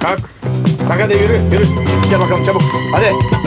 Kalk. Kalk hadi yürü, yürü. Gel bakalım çabuk. Hadi.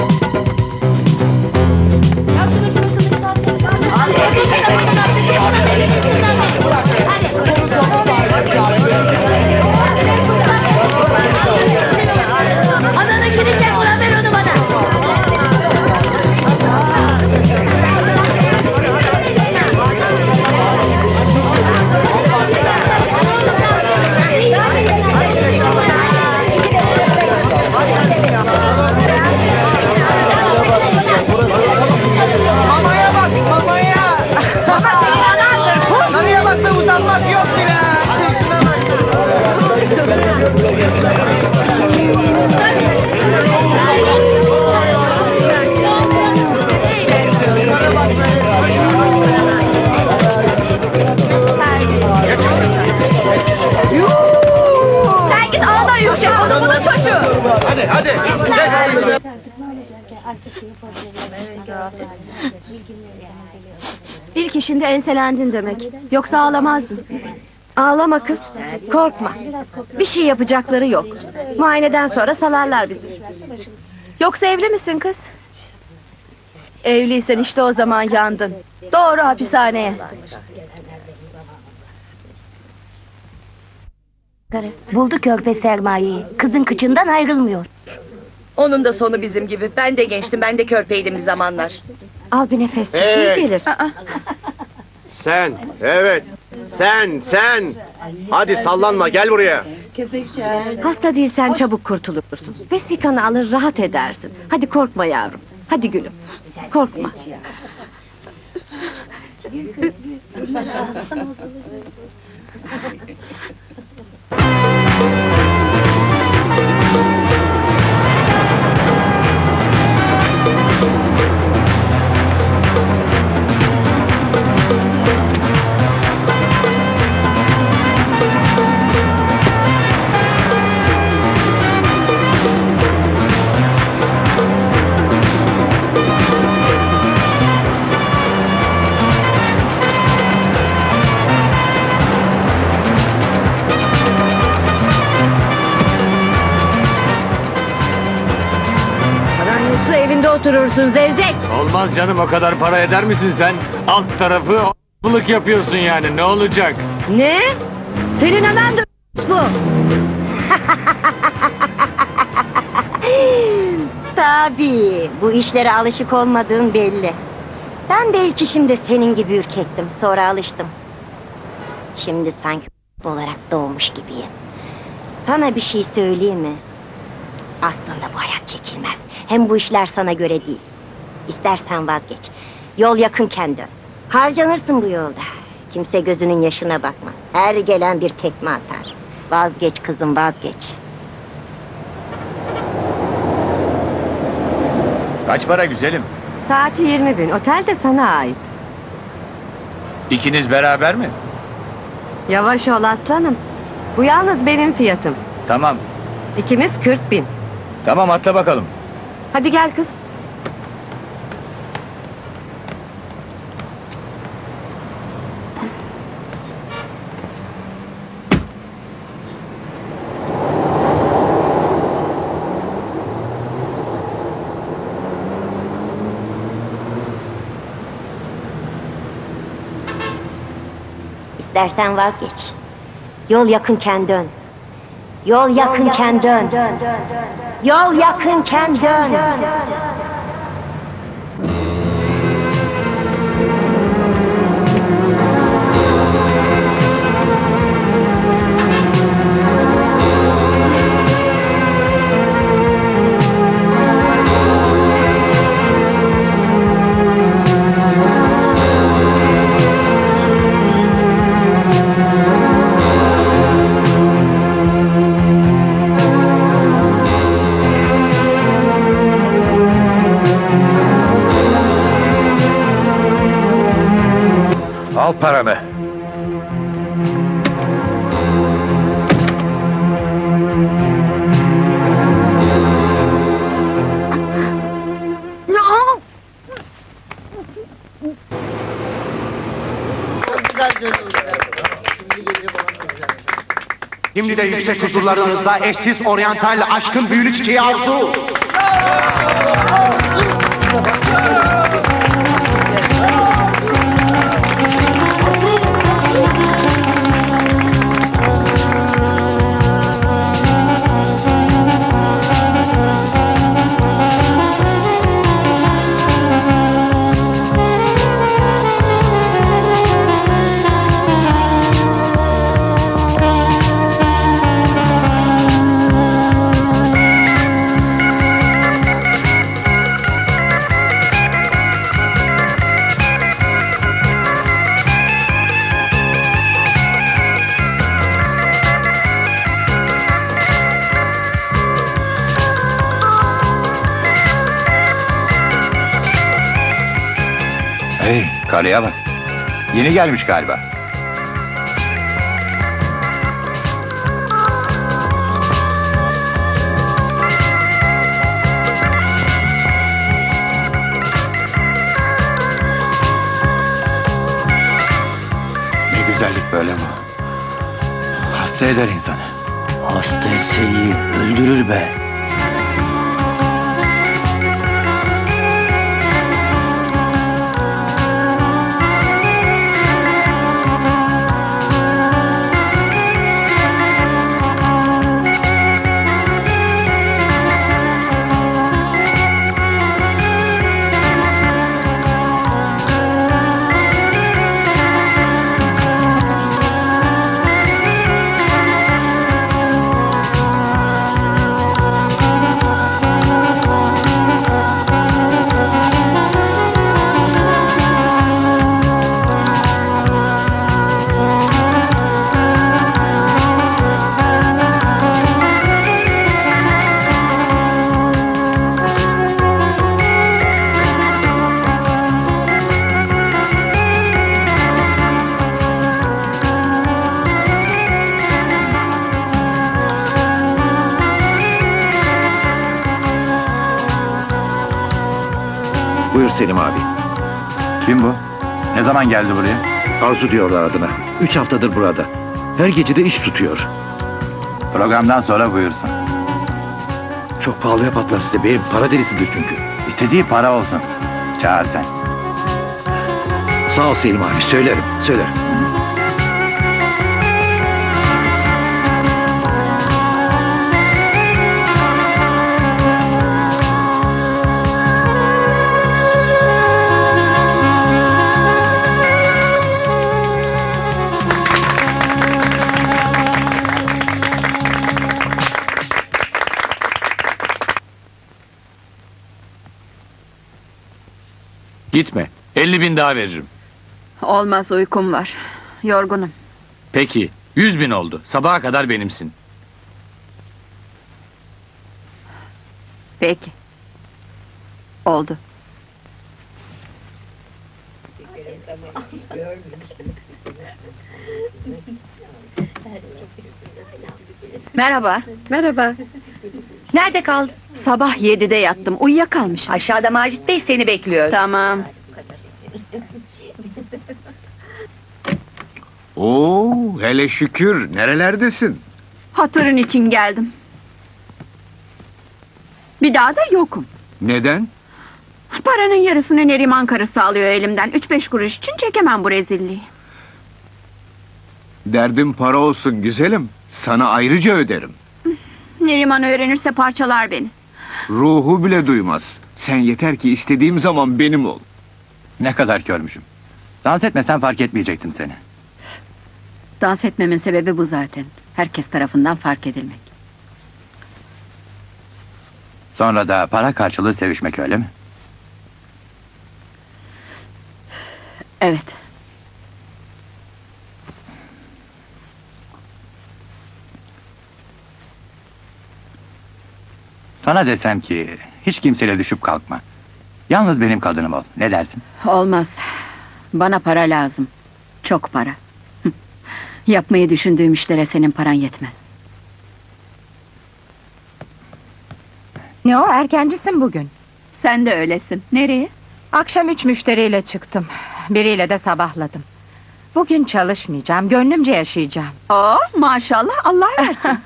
Bunu çocuğu. Hadi, hadi. Gel. İlk işinde enselendin demek. Yoksa ağlamazdın. Ağlama kız, korkma. Bir şey yapacakları yok. Muayeneden sonra salarlar bizi. Yoksa evli misin kız? Evliysen işte o zaman yandın. Doğru hapishaneye. Buldu körpe sermayeyi. Kızın kıçından ayrılmıyor. Onun da sonu bizim gibi. Ben de gençtim, ben de körpeydim bir zamanlar. Al bir nefes çek, iyi Evet. gelir. Sen, evet. Sen, sen. Hadi sallanma, gel buraya. Hasta değilsen çabuk kurtulursun. Vesikanı alır rahat edersin. Hadi korkma yavrum. Hadi gülüm. Korkma. Paran oturursun zevzek. Olmaz canım o kadar para eder misin sen? Alt tarafı o**luk yapıyorsun yani ne olacak? Ne? Senin anan da bu. Tabii, bu işlere alışık olmadığın belli. Ben belki şimdi senin gibi ürkektim, sonra alıştım. Şimdi sanki olarak doğmuş gibiyim. Sana bir şey söyleyeyim mi? Aslında bu hayat çekilmez. Hem bu işler sana göre değil. İstersen vazgeç. Yol yakınken dön. Harcanırsın bu yolda. Kimse gözünün yaşına bakmaz. Her gelen bir tekme atar. Vazgeç kızım vazgeç. Kaç para güzelim? Saati 20 bin. Otel de sana ait. İkiniz beraber mi? Yavaş ol aslanım. Bu yalnız benim fiyatım. Tamam. İkimiz 40 bin. Tamam atla bakalım. Hadi gel kız. İstersen vazgeç. Yol yakınken dön. Yol yakınken dön. Yol yakınken dön. Al paranı. Şimdi de yüksek huzurlarınızda eşsiz oryantal aşkın büyülü çiçeği arzu. Karıya bak. Yeni gelmiş galiba. Ne güzellik böyle mi? Hasta eder insanı. Hasta etse iyi, öldürür be. Selim abi. Kim bu? Ne zaman geldi buraya? Arzu diyorlar adına. Üç haftadır burada. Her gece de iş tutuyor. Programdan sonra buyursun. Çok pahalıya patlar size beyim. Para delisidir çünkü. İstediği para olsun. Çağır sen. Sağ ol Selim abi. Söylerim. Söylerim. Gitme. 50 bin daha veririm. Olmaz uykum var. Yorgunum. Peki. 100 bin oldu. Sabaha kadar benimsin. Peki. Oldu. Merhaba. Merhaba. Nerede kaldın? Sabah yedide yattım. Uyuyakalmışım. Aşağıda Macit Bey seni bekliyor. Tamam. Oo, hele şükür. Nerelerdesin? Hatırın için geldim. Bir daha da yokum. Neden? Paranın yarısını Neriman karısı alıyor elimden. Üç beş kuruş için çekemem bu rezilliği. Derdim para olsun güzelim. Sana ayrıca öderim. Neriman öğrenirse parçalar beni. Ruhu bile duymaz. Sen yeter ki istediğim zaman benim ol. Ne kadar körmüşüm. Dans etmesen fark etmeyecektim seni. Dans etmemin sebebi bu zaten. Herkes tarafından fark edilmek. Sonra da para karşılığı sevişmek öyle mi? Evet. Sana desem ki hiç kimseyle düşüp kalkma. Yalnız benim kadınım ol. Ne dersin? Olmaz. Bana para lazım. Çok para. Yapmayı düşündüğüm işlere senin paran yetmez. Ne o erkencisin bugün. Sen de öylesin. Nereye? Akşam üç müşteriyle çıktım. Biriyle de sabahladım. Bugün çalışmayacağım, gönlümce yaşayacağım. Oo, maşallah Allah versin.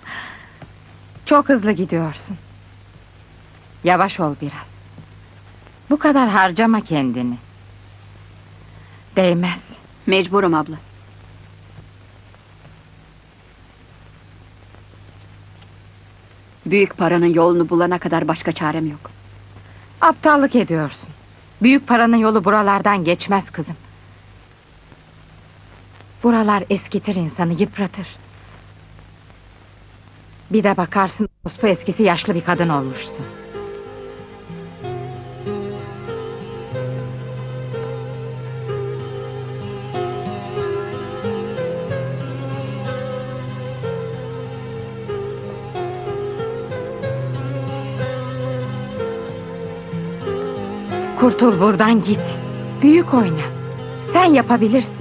Çok hızlı gidiyorsun. Yavaş ol biraz. Bu kadar harcama kendini. Değmez. Mecburum abla. Büyük paranın yolunu bulana kadar başka çarem yok. Aptallık ediyorsun. Büyük paranın yolu buralardan geçmez kızım. Buralar eskitir insanı, yıpratır. Bir de bakarsın bu eskisi yaşlı bir kadın olmuşsun. Kurtul buradan git. Büyük oyna. Sen yapabilirsin.